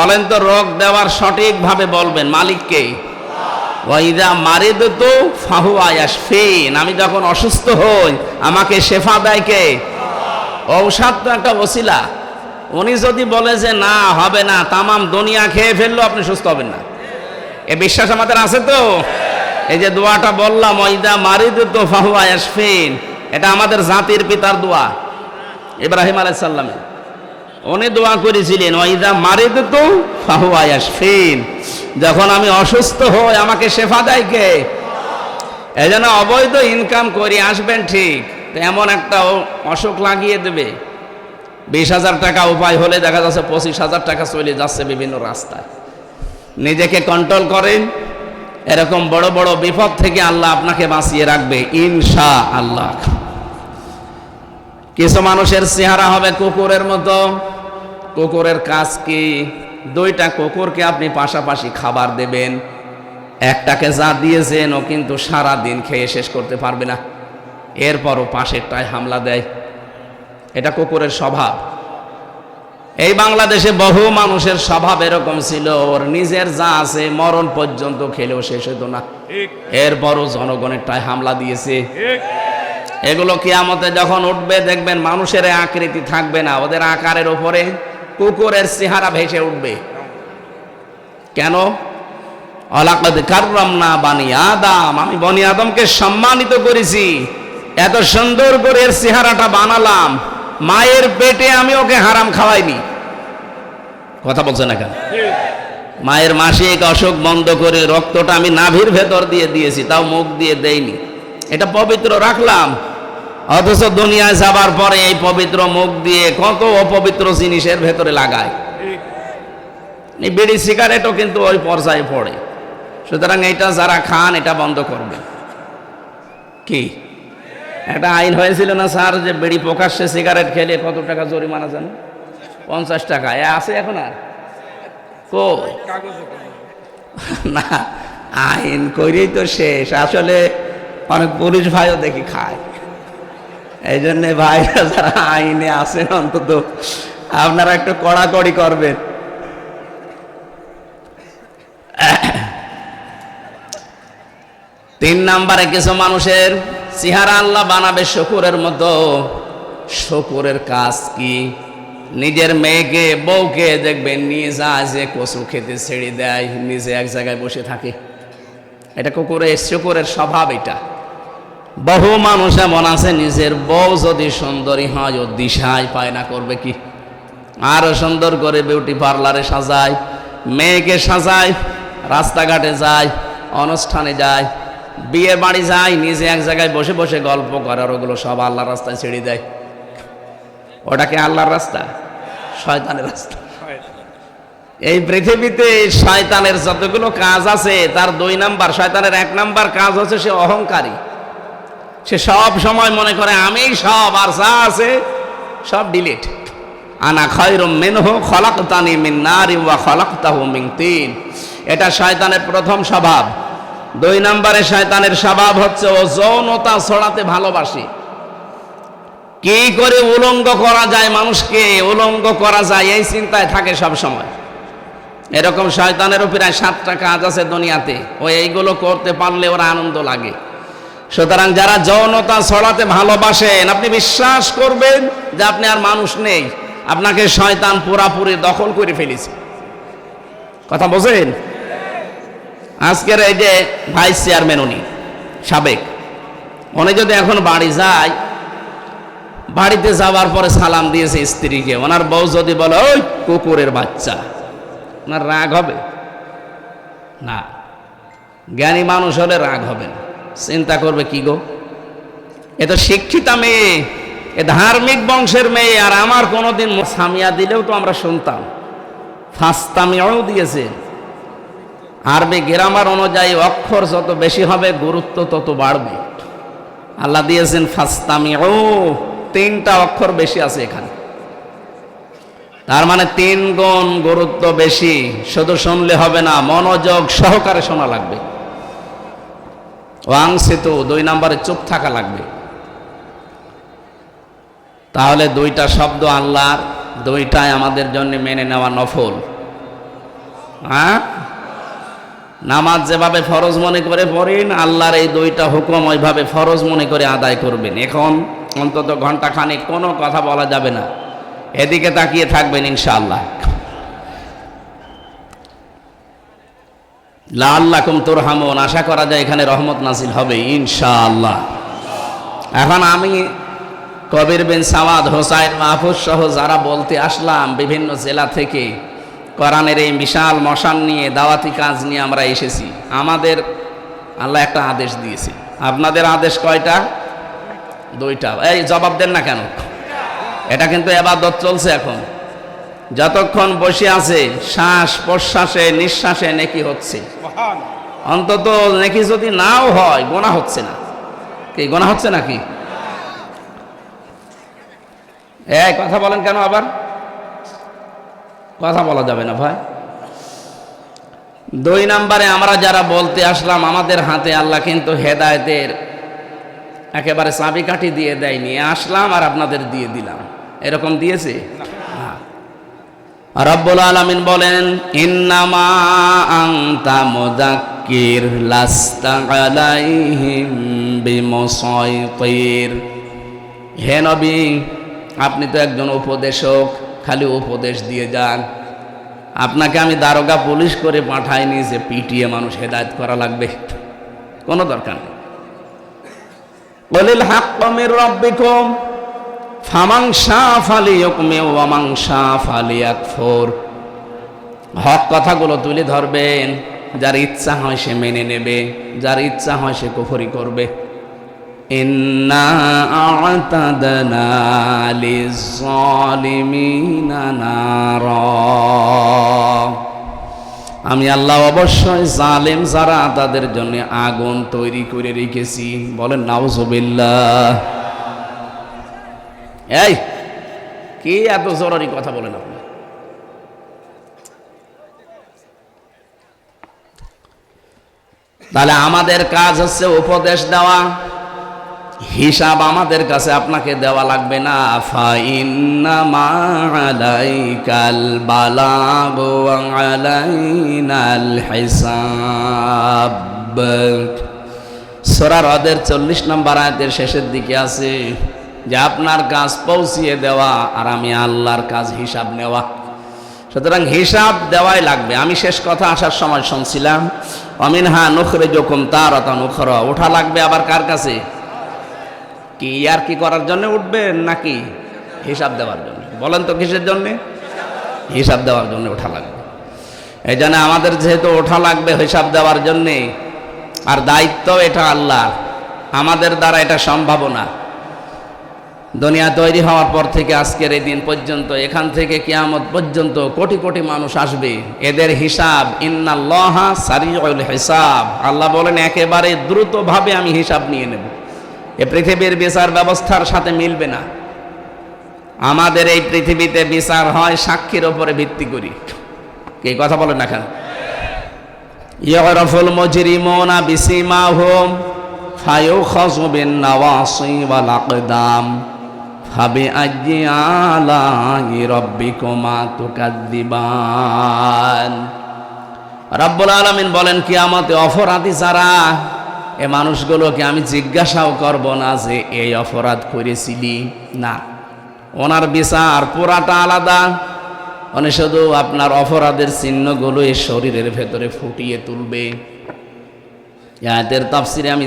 বলেন তো, রোগ দেওয়ার সঠিকভাবে বলবেন মালিককে ওয়াইদা মারিদ তো ফাহু আয়াসফিন আমি যখন অসুস্থ হই, আমাকে শেফা দেয় কে? ঔষধ তো একটা ওসিলা। উনি যদি বলে যে না, হবে না, তামাম দুনিয়া খেয়ে ফেলল, আপনি সুস্থ হবেন না। এ বিশ্বাস আমাদের আছে তো? এই যে দোয়াটা বললাম ওইদা মারিদ তো ফাহু আয়াসফিন এটা আমাদের জাতির পিতার দোয়া। ইব্রাহিম আলাইহিস উনি দোয়া করেছিলেন ওইদা মারিদ তো ফাহু আয়াসফিন যখন আমি অসুস্থ হই, আমাকে শেফা দেয় কে? এই জন্য অবৈধ ইনকাম করি আসবেন ঠিক, তো এমন একটা অসুখ লাগিয়ে দেবে। বিশ হাজার টাকা উপায় হলে দেখা যাচ্ছে পঁচিশ হাজার টাকা চলে যাচ্ছে বিভিন্ন রাস্তায়। নিজেকে কন্ট্রোল করেন। এরকম বড় বড় বিপদ থেকে আল্লাহ আপনাকে বাঁচিয়ে রাখবে ইনশা আল্লাহ কিছু মানুষের চেহারা হবে কুকুরের মতো। কুকুরের কাজ কি? দুইটা কুকুরকে আপনি পাশাপাশি খাবার দেবেন। একটাকে যা দিয়েছেন ও কিন্তু সারা দিন খেয়ে শেষ করতে পারবে না। এরপরও পাশেরটায় হামলা দেয়। এটা কুকুরের স্বভাব। এই বাংলাদেশে বহু মানুষের স্বভাব এরকম ছিল ওর নিজের যা আছে মরণ পর্যন্ত খেলেও শেষ হতো না। এরপরও জনগণেরটায় হামলা দিয়েছে। এগুলো কিয়ামতে যখন উঠবে, দেখবেন মানুষের আকৃতি থাকবে না। ওদের আকারের উপরে কুকুরের চেহারা ভেসে উঠবে। কেন? অলাকদ না বানি আদাম। আমি বনি আদমকে সম্মানিত করেছি। এত সুন্দর করে এর চেহারাটা বানালাম। মায়ের পেটে আমি ওকে হারাম খাওয়াইনি। কথা বলছে না কেন? মায়ের মাসিক অসুখ বন্ধ করে রক্তটা আমি নাভির ভেতর দিয়ে দিয়েছি, তাও মুখ দিয়ে দেইনি। এটা পবিত্র রাখলাম। অথচ দুনিয়ায় যাবার পরে এই পবিত্র মুখ দিয়ে কত অপবিত্র জিনিসের ভেতরে লাগায়। বিড়ি সিগারেটও কিন্তু ওই পর্যায়ে পড়ে। সুতরাং এটা যারা খান, এটা বন্ধ করবে। কি? একটা আইন হয়েছিল না স্যার যে বিড়ি প্রকাশ্যে সিগারেট খেলে কত টাকা জরিমানা জানো? পঞ্চাশ টাকা। এ আছে এখন আর? কো না, আইন করেই তো শেষ। আসলে অনেক পুলিশ ভাইও দেখি খায়। এই জন্যে ভাইরা যারা আইনে আছেন অন্তত আপনারা একটু কড়াকড়ি করবেন। তিন নাম্বারে কিছু মানুষের চেহারা আল্লাহ বানাবে শকুরের মতো। শকুরের কাজ কি? নিজের মেয়েকে, বউকে দেখবেন নিয়ে যায় যে কচু খেতে ছেড়ে দেয়, নিজে এক জায়গায় বসে থাকে। এটা কুকুরের, শকুরের স্বভাব এটা। বহু মানুষ এমন আছে, নিজের বউ যদি সুন্দরী হয়, ও দিশায় পায় না, করবে কি? আরও সুন্দর করে বিউটি পার্লারে সাজায়, মেয়েকে সাজায়, রাস্তাঘাটে যায়, অনুষ্ঠানে যায় বিয়ে বাড়ি যায়, নিজে এক জায়গায় বসে বসে গল্প করে, আর ওগুলো সব আল্লাহর রাস্তায় ছেড়ে দেয়। ওটাকে আল্লাহর রাস্তা? শয়তানের রাস্তা। এই পৃথিবীতে শয়তানের যতগুলো কাজ আছে, তার দুই নাম্বার, শয়তানের এক নাম্বার কাজ হচ্ছে সে অহংকারী। সে সব সময় মনে করে, আমি সব আর যা আছে সব ডিলিট আনা খয়রুম মিনহু খলাকতানি মিন নারি ওয়া খলাকতাহু মিন তিন। এটা শয়তানের প্রথম স্বভাব। দুই নম্বরে শয়তানের স্বভাব হচ্ছে, ও যৌনতা ছড়াতে ভালোবাসে। কি করে উলঙ্গ করা যায় মানুষকে? উলঙ্গ করা যায়, এই চিন্তায় থাকে সব সময়। এরকম শয়তানেরও প্রায় সাতটা কাজ আছে দুনিয়াতে। ও এইগুলো করতে পারলে ওরা আনন্দ লাগে। সুতরাং যারা যৌনতা ছড়াতে ভালোবাসেন, আপনি বিশ্বাস করবেন যে আপনি আর মানুষ নেই। আপনাকে শয়তান পুরাপুরি দখল করে ফেলেছে। কথা বোঝেন আজকের এই যে ভাইস চেয়ারম্যান উনি, সাবেক, উনি যদি এখন বাড়ি যায়, বাড়িতে যাওয়ার পরে সালাম দিয়েছে স্ত্রীকে। ওনার বউ যদি বলে, ওই কুকুরের বাচ্চা। ওনার রাগ হবে? না। জ্ঞানী মানুষ হলে রাগ হবে না। চিন্তা করবে কি গো? এ তো শিক্ষিতা মেয়ে, এ ধার্মিক বংশের মেয়ে, আর আমার কোনোদিন সামিয়া দিলেও তো আমরা শুনতাম। ফাস্তামিয়াও দিয়েছে। আরবি গ্রামার অনুযায়ী অক্ষর যত বেশি হবে, গুরুত্ব তত বাড়বে। আল্লাহ দিয়েছেন ফাস্তামিয়াও। তিনটা অক্ষর বেশি আছে এখানে। তার মানে তিন গুণ গুরুত্ব বেশি। শুধু শুনলে হবে না, মনোযোগ সহকারে শোনা লাগবে। ওয়াংসিত দুই নম্বরে চুপ থাকা লাগবে। তাহলে দুইটা শব্দ আল্লাহর, দুইটাই আমাদের জন্য মেনে নেওয়া নফল। হ্যাঁ? নামাজ যেভাবে ফরজ মনে করে পড়েন, আল্লাহর এই দুইটা হুকুম ওইভাবে ফরজ মনে করে আদায় করবেন। এখন অন্তত ঘণ্টা খানিক কোনো কথা বলা যাবে না। এদিকে তাকিয়ে থাকবেন ইনশাআল্লাহ। লাল্লাকুম তুরহামুন। আশা করা যায় এখানে রহমত নাসিল হবে, ইনশাআল্লাহ। এখন আমি কবির বিন সামাদ হোসাইন মাহফুজ সহ যারা বলতে আসলাম, বিভিন্ন জেলা থেকে কোরআনের এই বিশাল মশান নিয়ে, দাওয়াতি কাজ নিয়ে আমরা এসেছি। আমাদের আল্লাহ একটা আদেশ দিয়েছে। আপনাদের আদেশ কয়টা? দুইটা। এই জবাব দেন না কেন? এটা কিন্তু এবাদত চলছে এখন। যতক্ষণ বসে আছে শ্বাস প্রশ্বাসে নিঃশ্বাসে নেকি হচ্ছে। অন্তত নেকি যদি নাও হয় গোনা হচ্ছে না। কি গোনা হচ্ছে নাকি? এই কথা বলেন কেন আবার? কথা বলা যাবে না ভাই। দুই নম্বরে আমরা যারা বলতে আসলাম আমাদের হাতে আল্লাহ কিন্তু হেদায়তের একেবারে চাবিকাঠি দিয়ে দেয়নি। আসলাম আর আপনাদের দিয়ে দিলাম। এরকম দিয়েছে। রব্বুল আলামিন বলেন, ইন্নামা আনতা মুযাক্কির, লাস্তা আলাইহিম বিমুসাইতির। হে নবী, আপনি তো একজন উপদেশক, খালি উপদেশ দিয়ে যান। আপনাকে আমি দারোগা পুলিশ করে পাঠাইনি যে পিটিয়ে মানুষ হেদায়ত করা লাগবে। কোনো দরকার নেই। বলিল হাক্কমের রব্বিকুম ফামাংসা ফালিয়কমে ওয়ামাংসা ফালিয়াকফর হক কথাগুলো তুলে ধরবেন, যার ইচ্ছা হয় সে মেনে নেবে, যার ইচ্ছা হয় সে কুফরি করবে। ইন্না আ'তাদনা লিজ-জালিমিনা নারা। আমি আল্লাহ অবশ্যই জালেম যারা, তাদের জন্য আগুন তৈরি করে রেখেছি। বলেন, নাউজুবিল্লাহ। এই, কি এত জরুরি কথা বলেন আপনি? তাহলে আমাদের কাজ হচ্ছে উপদেশ দেওয়া। হিসাব আমাদের কাছে আপনাকে দেওয়া লাগবে না। হিসাব। সূরা রদের 40 নম্বর আয়াতের শেষের দিকে আছে। যে আপনার কাজ পৌঁছিয়ে দেওয়া আর আমি আল্লাহর কাজ হিসাব নেওয়া। সুতরাং হিসাব দেওয়াই লাগবে। আমি শেষ কথা আসার সময় শুনছিলাম অমিন হা নখরে যখন তার অত নখর ওঠা লাগবে আবার কার কাছে? কি আর কি করার জন্য উঠবেন নাকি হিসাব দেওয়ার জন্য? বলেন তো কিসের জন্যে? হিসাব দেওয়ার জন্য ওঠা লাগবে। এই জন্য আমাদের যেহেতু ওঠা লাগবে হিসাব দেওয়ার জন্যে, আর দায়িত্ব এটা আল্লাহ আমাদের দ্বারা এটা সম্ভাবনা দুনিয়া তৈরি হওয়ার পর থেকে আজকের এই দিন পর্যন্ত, এখান থেকে কিয়ামত পর্যন্ত কোটি কোটি মানুষ আসবে। এদের হিসাব, ইন্নাল্লাহা সারিউল হিসাব। আল্লাহ বলেন, একেবারে দ্রুতভাবে আমি হিসাব নিয়ে নেব। এ পৃথিবীর বিচার ব্যবস্থার সাথে মিলবে না। আমাদের এই পৃথিবীতে বিচার হয় সাক্ষীর ওপরে ভিত্তি করি। কে কথা বলেন না কেন? ইয়রফুল মজরিমোনা বিসিমাহুম ফায়ুখাযু বিন নাওয়াসি ওয়াল আকদাম। ফাবি আজ্জি আলাই রব্বিকুমা তুকাদ্দিবান। রব্বুল আলামিন বলেন কি আমাতে অপরাধী যারা, এ মানুষগুলোকে আমি জিজ্ঞাসাও করব না যে এই অপরাধ করেছিলি না। ওনার বিচার পুরাটা আলাদা। উনি শুধু আপনার অপরাধের চিহ্নগুলো এই শরীরের ভেতরে ফুটিয়ে তুলবে। এদের তাফসিরে আমি